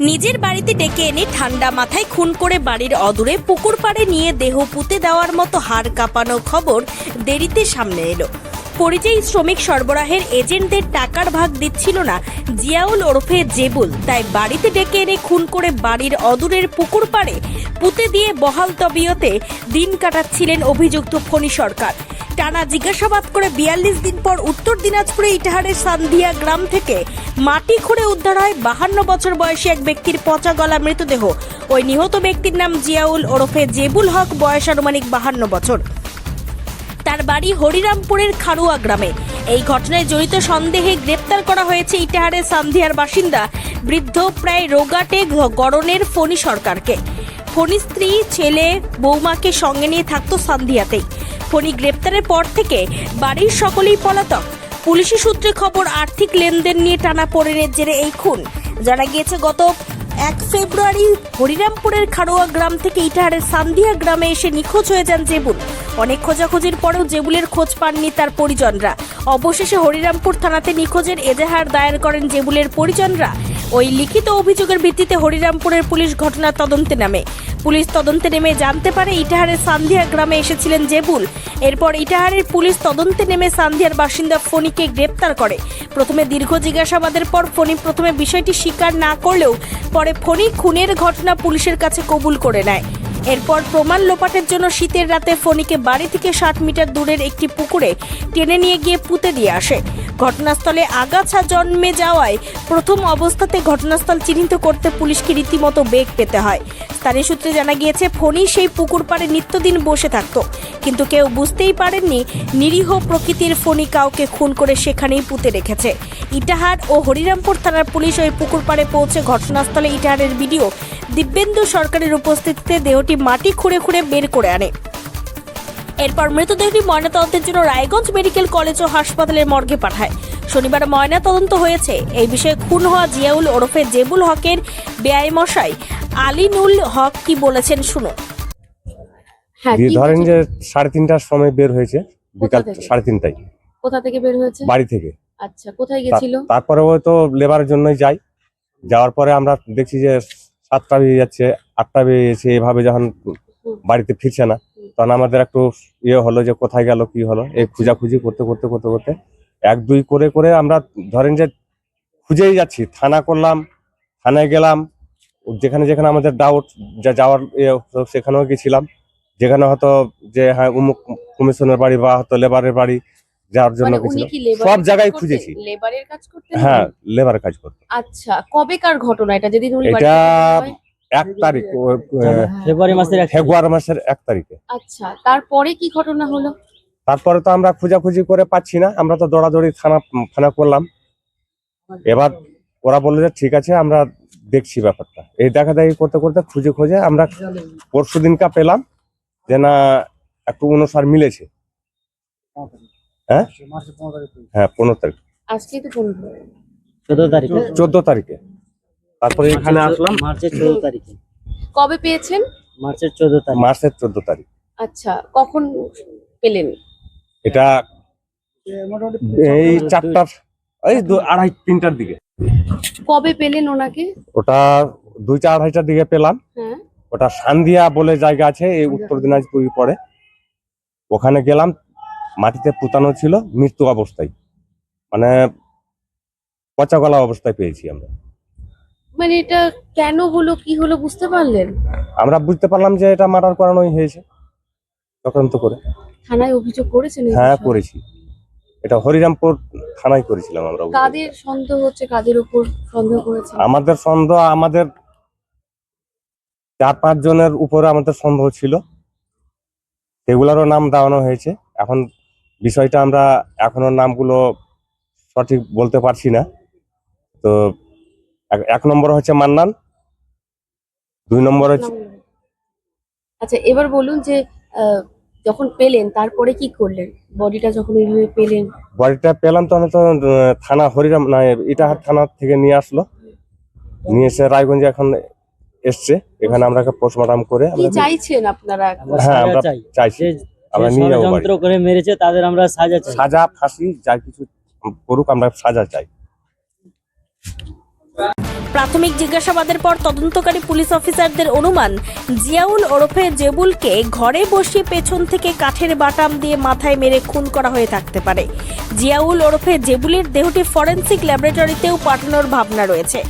নিজের বাড়িতে ডেকে এনে ঠান্ডা মাথায় খুন করে বাড়ির অদূরে পুকুর পাড়ে নিয়ে দেহ পুঁতে দেওয়ার মতো হাড় কাঁপানো খবর দেরিতে সামনে এলো। পরিযায়ী শ্রমিক সরবরাহের এজেন্টদের টাকার ভাগ দিচ্ছিল না। জিয়াউল ওরফে জেবুল তাই বাড়িতে ডেকে এনে খুন করে বাড়ির অদূরের পুকুর পাড়ে পুঁতে দিয়ে বহাল তবিয়তে দিন কাটাচ্ছিলেন অভিযুক্ত ফণি সরকার। টানা জিজ্ঞাসাবাদ করে বিয়াল্লিশ দিন পর উত্তর দিনাজপুরে ইটাহারের সান্ধিয়া গ্রাম থেকে মাটি খুঁড়ে উদ্ধার হয় বাহান্ন বছর বয়সী এক ব্যক্তির পচা গলা মৃতদেহ। ওই নিহত ব্যক্তির নাম জিয়াউল ওরফে জেবুল হক, বয়স আনুমানিক বাহান্ন বছর। তার বাড়ি হরিরামপুরের খারুয়া গ্রামে। এই ঘটনায় জড়িত সন্দেহে গ্রেপ্তার করা হয়েছে ইটাহারের সান্ধিয়ার বাসিন্দা, বৃদ্ধ প্রায় রোগাটে গড়নের ফণি সরকারকে। ফণি স্ত্রী, ছেলে, বৌমাকে সঙ্গে নিয়ে থাকতো সান্ধিয়াতেই। ফণি গ্রেপ্তারের পর থেকে বাড়ির সকলেই পলাতক। পুলিশি সূত্রে খবর, আর্থিক লেনদেন নিয়ে টানা পড়েনের জেরে এই খুন। জানা গিয়েছে, গত এক ফেব্রুয়ারি হরিরামপুরের খারোয়া গ্রাম থেকে ইটাহারের সান্দিয়া গ্রামে এসে নিখোঁজ হয়ে যান জেবুল। অনেক খোঁজাখুঁজির পরেও জেবুলের খোঁজ পাননি তার পরিজনরা। অবশেষে হরিরামপুর থানাতে নিখোঁজের এজাহার দায়ের করেন জেবুলের পরিজনরা। ওই লিখিত অভিযোগের ভিত্তিতে হরিরামপুরের পুলিশ ঘটনা তদন্তে নামে। পুলিশ তদন্তে নেমে জানতে পারে, ইটাহারের সান্ধিয়া গ্রামে এসেছিলেন জেবুল। এরপর ইটাহারের পুলিশ তদন্তে নেমে সান্ধিয়ার বাসিন্দা ফণিকে গ্রেপ্তার করে। প্রথমে দীর্ঘ জিজ্ঞাসাবাদের পর ফণি প্রথমে বিষয়টি স্বীকার না করলেও পরে ফণি খুনের ঘটনা পুলিশের কাছে কবুল করে নেয়। এরপর প্রমাণ লোপাটের জন্য শীতের রাতে ফণিকে বাড়ি থেকে ষাট মিটার দূরের একটি পুকুরে টেনে নিয়ে গিয়ে পুঁতে দিয়ে আসে। ঘটনাস্থলে আগাছা জন্মে যাওয়ায় প্রথম অবস্থাতে ঘটনাস্থল চিহ্নিত করতে পুলিশকে রীতিমতো বেগ পেতে হয়। স্থানীয় সূত্রে জানা গিয়েছে, ফণি সেই পুকুর পাড়ে নিত্যদিন বসে থাকত। কিন্তু কেউ বুঝতেই পারেননি, নিরীহ প্রকৃতির ফণি কাউকে খুন করে সেখানেই পুঁতে রেখেছে। ইটাহার ও হরিরামপুর থানার পুলিশ ওই পুকুর পাড়ে পৌঁছে ঘটনাস্থলে ইটাহারের ভিডিও দিব্যেন্দু সরকারের উপস্থিতিতে দেহটি মাটি খুঁড়ে খুঁড়ে বের করে আনে। এরপর মৃতদেহটি ময়নাতদন্তের জন্য রায়গঞ্জ মেডিকেল কলেজ ও হাসপাতালের মর্গে পাঠায়। শনিবার ময়নাতদন্ত হয়েছে। এই বিষয়ে খুন হওয়া জিয়াউল ওরফে জেবুল হকের বেআই মশাই আলিনুল হক কি বলেছেন শুনুন। হ্যাঁ কি ধরেন যে সাড়ে তিনটার সময় বের হয়েছে বিকাল সাড়ে তিনটায়। কোথা থেকে বের হয়েছে? বাড়ি থেকে। আচ্ছা কোথায় গেছিল? তারপরে ও তো লেবারের জন্যই যাই। যাওয়ার পরে আমরা দেখছি যে সাতটা বেজে যাচ্ছে আটটা বেজে যাচ্ছে এভাবে যখন বাড়িতে ফিরছে না তখন আমাদের একটু ইয়ে হলো যে কোথায় গেল কি হলো এই খোঁজাখুঁজি করতে করতে করতে করতে এক দুই করে করে আমরা ধরেন যে খুঁজেই যাচ্ছি। থানা করলাম থানায় গেলাম যেখানে যেখানে আমাদের ডাউট যা যাওয়ার ইয়ে সেখানেও গেছিলাম। যেখানে হয়তো যে হ্যাঁ উমুক কমিশনের বাড়ি বা হয়তো লেবারের বাড়ি যাওয়ার জন্য মানে গেছিলাম সব জায়গায় খুঁজেছি। লেবারের কাজ করতেন হ্যাঁ লেবারের কাজ করতো আচ্ছা কবেকার ঘটনা এটা? যেদিন উনি এটা? এক তারিখ ফেব্রুয়ারি মাসের ফেব্রুয়ারি মাসের এক তারিখে। আচ্ছা তারপরে কি ঘটনা হলো? তারপরে তো আমরা খোঁজাখুঁজি করে পাচ্ছি না। আমরা তো দৌড়াদৌড়ি থানা থানা করলাম। এবার ওরা বলল যে ঠিক আছে আমরা দেখছি ব্যাপারটা। এই দেখা দেখি করতে করতে খুঁজে খুঁজে আমরা পরশু দিনকা পেলাম যে না একটু অনুসার মিলেছে। হ্যাঁ? হ্যাঁ পনেরো তারিখ। আজকে তো পনেরো চোদ্দ তারিখে? চোদ্দ তারিখে। তারপরে এখানে আসলাম। মার্চের চোদ্দ তারিখে। কবে পেয়েছেন? মার্চের চোদ্দ তারিখ। মার্চের চোদ্দ তারিখ। আচ্ছা কখন পেলেন? এটা এই চারটার এই দু- আড়াই তিনটার দিকে। কবে পেলেন ওনাকে? ওটা দুইটা আড়াইটার দিকে পেলাম। হ্যাঁ। ওটা সান্দিয়া বলে জায়গা আছে এই উত্তর দিনাজপুর পরে ওখানে গেলাম মাটিতে পুতানো ছিল মৃত্যু অবস্থায়। মানে পচা গলা অবস্থায় পেয়েছি আমরা। মানে এটা কেন হলো কি হলো বুঝতে পারলেন? আমরা বুঝতে পারলাম যে এটা মার্ডার করানোই হয়েছে। তদন্ত করে। থানায় অভিযোগ করেছেন হ্যাঁ করেছি। এটা হরিরামপুর থানায় করেছিলাম আমরা কাদের সন্দেহ হচ্ছে? কাদের উপর সন্দেহ করেছেন? আমাদের সন্দেহ আমাদের চার পাঁচ জনের উপরে আমাদের সন্দেহ ছিল। সেগুলোরও নাম দেওয়ানো হয়েছে। এখন বিষয়টা আমরা এখনও নামগুলো সঠিক বলতে পারছি না। তো এক- এক নম্বর হচ্ছে মান্নান দুই নম্বর হচ্ছে আচ্ছা এবার বলুন যে যখন পেলেন তারপরে কি করলেন? বডিটা যখন এইভাবে পেলেন? বাড়িটা পেলাম তখন তো থানা হরিরাম না ইটাহার থানা থেকে নিয়ে আসলো। নিয়ে এসে রায়গঞ্জে এখন এসছে। এখানে আমরা পোস্টমর্টম করে কি আমরা চাইছেন আপনারা? হ্যাঁ, আমরা চাইছি। আমরা নিয়ে যাব বাড়ি। ষড়যন্ত্র করে মেরেছে তাদের আমরা সাজা চাই। সাজা ফাঁসি যা কিছু করুক আমরা সাজা চাই। প্রাথমিক জিজ্ঞাসাবাদের পর তদন্তকারী পুলিশ অফিসারদের অনুমান, জিয়াউল ওরফে জেবুলকে ঘরে বসে পেছন থেকে কাঠের বাটাম দিয়ে মাথায় মেরে খুন করা হয়ে থাকতে পারে। জিয়াউল ওরফে জেবুলের দেহটি ফরেন্সিক ল্যাবরেটরিতেও পাঠানোর ভাবনা রয়েছে।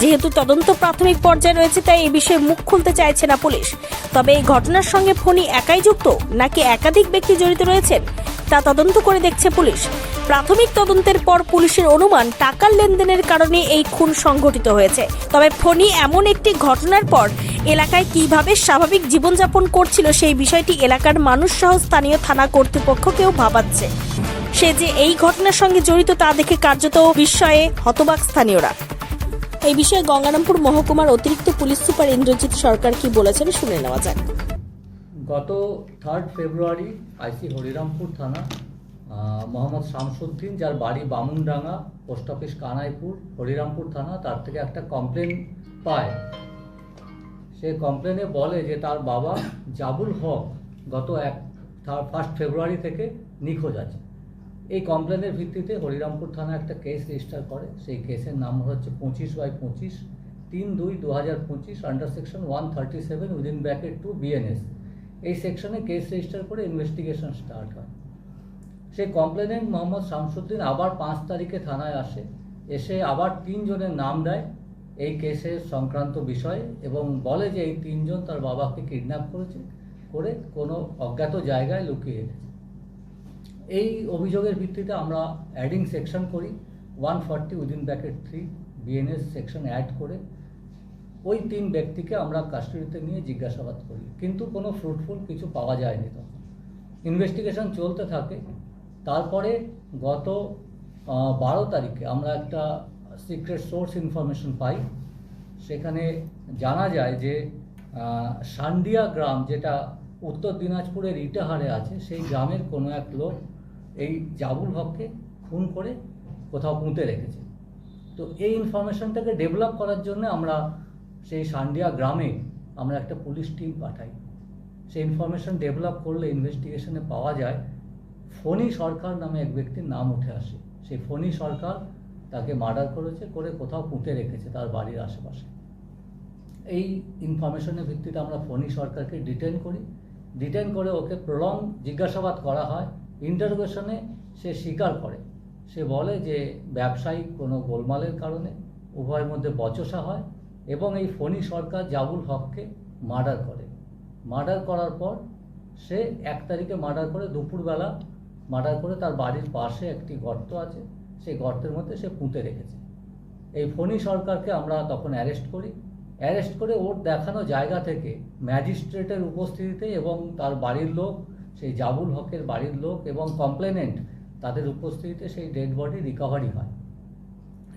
যেহেতু তদন্ত প্রাথমিক পর্যায়ে রয়েছে, তাই এই বিষয়ে মুখ খুলতে চাইছে না পুলিশ। তবে এই ঘটনার সঙ্গে ফণি একাই যুক্ত, নাকি একাধিক ব্যক্তি জড়িত রয়েছেন, তা তদন্ত করে দেখছে পুলিশ। প্রাথমিক তদন্তের পর পুলিশের অনুমান টাকার লেনদেনের কারণে এই খুন সংঘটিত হয়েছে। তবে ফণি এমন একটি ঘটনার পর এলাকায় কীভাবে স্বাভাবিক জীবনযাপন করছিল সেই বিষয়টি এলাকার মানুষ সহ স্থানীয় থানা কর্তৃপক্ষকেও ভাবাচ্ছে। সে যে এই ঘটনার সঙ্গে জড়িত তা দেখে কার্যত বিস্ময়ে হতবাক স্থানীয়রা। এই বিষয়ে গঙ্গারামপুর মহকুমার অতিরিক্ত পুলিশ সুপার ইন্দ্রজিৎ সরকার কি বলেছেন শুনে নেওয়া যাক। গত থার্ড ফেব্রুয়ারি আইসি হরিরামপুর থানা মোহাম্মদ শামসুদ্দিন, যার বাড়ি বামুনডাঙ্গা, পোস্ট অফিস কানাইপুর, হরিরামপুর থানা, তার থেকে একটা কমপ্লেন পায়। সে কমপ্লেনে বলে যে তার বাবা জাবুল হক গত এক ফার্স্ট ফেব্রুয়ারি থেকে নিখোঁজ আছে। এই কমপ্লেনের ভিত্তিতে হরিরামপুর থানা একটা কেস রেজিস্টার করে। সেই কেসের নাম হচ্ছে পঁচিশ বাই পঁচিশ, তিন দুই দু হাজার পঁচিশ under section one thirty seven within bracket two BNS এই সেকশনে কেস রেজিস্টার করে ইনভেস্টিগেশন স্টার্ট হয়। সেই কমপ্লেনেন্ট মোহাম্মদ শামসুদ্দিন আবার পাঁচ তারিখে থানায় আসে। এসে আবার তিনজনের নাম দেয় এই কেসের সংক্রান্ত বিষয়ে এবং বলে যে এই তিনজন তার বাবাকে কিডন্যাপ করেছে, করে কোনো অজ্ঞাত জায়গায় লুকিয়ে রেখেছে। এই অভিযোগের ভিত্তিতে আমরা অ্যাডিং সেকশন করি one forty within bracket three BNS section add করে ওই তিন ব্যক্তিকে আমরা কাস্টডিতে নিয়ে জিজ্ঞাসাবাদ করি। কিন্তু কোনো ফ্রুটফুল কিছু পাওয়া যায়নি তখন। ইনভেস্টিগেশন চলতে থাকে তারপরে গত বারো তারিখে আমরা একটা সিক্রেট সোর্স ইনফরমেশন পাই। সেখানে জানা যায় যে সান্ডিয়া গ্রাম যেটা উত্তর দিনাজপুরের ইটাহারে আছে, সেই গ্রামের কোনো এক লোক এই জাবুল হককে খুন করে কোথাও পুঁতে রেখেছে। তো এই ইনফরমেশনটাকে ডেভেলপ করার জন্য আমরা সেই সান্ডিয়া গ্রামে আমরা একটা পুলিশ টিম পাঠাই। সেই ইনফরমেশন ডেভেলপ করলে ইনভেস্টিগেশনে পাওয়া যায় ফণি সরকার নামে এক ব্যক্তির নাম উঠে আসে। সেই ফণি সরকার তাকে মার্ডার করেছে, করে কোথাও পুঁতে রেখেছে তার বাড়ির আশেপাশে। এই ইনফরমেশনের ভিত্তিতে আমরা ফণি সরকারকে ডিটেন করি। ডিটেন করে ওকে প্রলং জিজ্ঞাসাবাদ করা হয়। ইন্টারোগেশনে সে স্বীকার করে। সে বলে যে, ব্যবসায়িক কোনো গোলমালের কারণে উভয়ের মধ্যে বচসা হয় এবং এই ফণি সরকার জাবুল হককে মার্ডার করে। মার্ডার করার পর সে এক তারিখে মার্ডার করে দুপুরবেলা মার্ডার করে তার বাড়ির পাশে একটি গর্ত আছে, সেই গর্তের মধ্যে সে পুঁতে রেখেছে। এই ফণি সরকারকে আমরা তখন অ্যারেস্ট করি। অ্যারেস্ট করে ওর দেখানো জায়গা থেকে ম্যাজিস্ট্রেটের উপস্থিতিতে এবং তার বাড়ির লোক, সেই জাবুল হকের বাড়ির লোক এবং কমপ্লেনেন্ট তাদের উপস্থিতিতে সেই ডেড বডি রিকভারি হয়।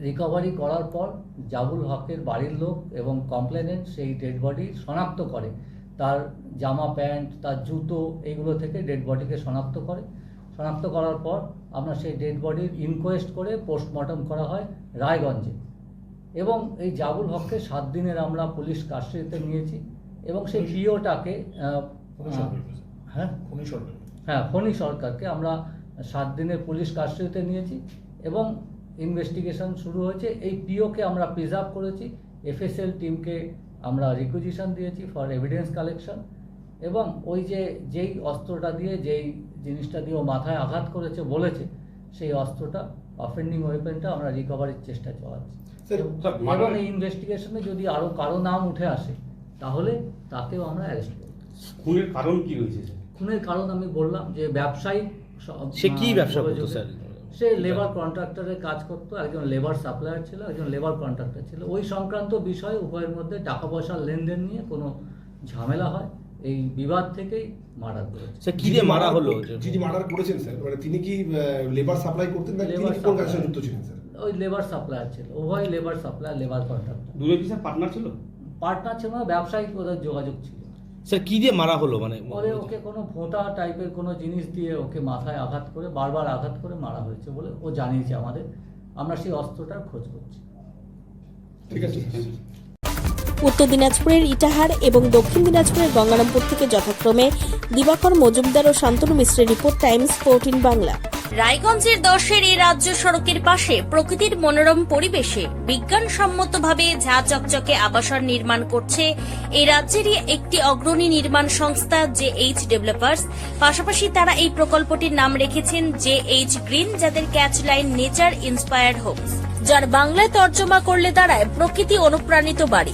রিকভারি করার পর জাবুল হকের বাড়ির লোক এবং কমপ্লেনেন্ট সেই ডেড বডি শনাক্ত করে। তার জামা প্যান্ট, তার জুতো, এইগুলো থেকে ডেড বডিকে শনাক্ত করে। শনাক্ত করার পর আমরা সেই ডেড বডির ইনকোয়েস্ট করে পোস্টমর্টম করা হয় রায়গঞ্জে। এবং এই জাবুল হককে সাত দিনের আমরা পুলিশ কাস্টডিতে নিয়েছি এবং সেই পিওটাকে হ্যাঁ? খনি সরকার হ্যাঁ ফণি সরকারকে আমরা সাত দিনের পুলিশ কাস্টডিতে নিয়েছি এবং ইনভেস্টিগেশন শুরু হয়েছে। এই পিওকে আমরা প্রিজার্ভ করেছি। এফএসএল টিমকে আমরা রিকুইজিশন দিয়েছি ফর এভিডেন্স কালেকশন এবং ওই যে যেই অস্ত্রটা দিয়ে যেই জিনিসটা দিয়ে ও মাথায় আঘাত করেছে বলেছে সেই অস্ত্রটা অফেন্ডিং ওয়েপেনটা আমরা রিকভারির চেষ্টা চালাচ্ছি। স্যার, এবং- এই ইনভেস্টিগেশনে যদি আরও কারও নাম উঠে আসে তাহলে তাকেও আমরা অ্যারেস্ট করব। খুনের কারণ কি রয়েছে খুনের কারণ আমি বললাম যে ব্যবসায়ী সে কি ব্যবসা করতো স্যার? সে লেবার কন্ট্রাক্টরের কাজ করতো একজন লেবার সাপ্লায়ার ছিল একজন লেবার কন্ট্রাক্টর ছিল। ওই সংক্রান্ত বিষয়ে উভয়ের মধ্যে টাকা পয়সার লেনদেন নিয়ে কোনো ঝামেলা হয়। এই বিবাদ থেকেই মার্ডার করেছে। স্যার কি দিয়ে মারা হলো? যিনি মার্ডার করেছেন স্যার মানে তিনি কি লেবার সাপ্লাই করতেন না তিনি কোন কাজের সাথে যুক্ত ছিলেন স্যার? ওই লেবার সাপ্লায়ার ছিল। উভয় লেবার সাপ্লায়ার লেবার কন্ট্রাক্টর দুজন কি স্যার পার্টনার ছিল? পার্টনার ছিল না ব্যবসায়িক ওদের যোগাযোগ ছিল। স্যার কি দিয়ে মারা হলো মানে? পরে ওকে কোনো ভোঁতা টাইপের কোনো জিনিস দিয়ে ওকে মাথায় আঘাত করে বারবার আঘাত করে মারা হয়েছে বলে ও জানিয়েছে আমাদের। আমরা সেই অস্ত্রটার খোঁজ করছি। ঠিক আছে। উত্তর দিনাজপুরের ইটাহার এবং দক্ষিণ দিনাজপুরের গঙ্গারামপুর থেকে যথাক্রমে দিবাকর মজুমদার ও শান্তনু মিশ্রের রিপোর্ট টাইমস ফোরটিন বাংলা। রায়গঞ্জের দশের এই রাজ্য সড়কের পাশে প্রকৃতির মনোরম পরিবেশে বিজ্ঞানসম্মতভাবে ঝা চকচকে আবাসন নির্মাণ করছে এই রাজ্যেরই একটি অগ্রণী নির্মাণ সংস্থা জে এইচ ডেভেলপার্স। পাশাপাশি তারা এই প্রকল্পটির নাম রেখেছেন জে এইচ গ্রিন, যাদের catch line nature inspired homes. যার বাংলায় তর্জমা করলে দাঁড়ায় প্রকৃতি অনুপ্রাণিত বাড়ি।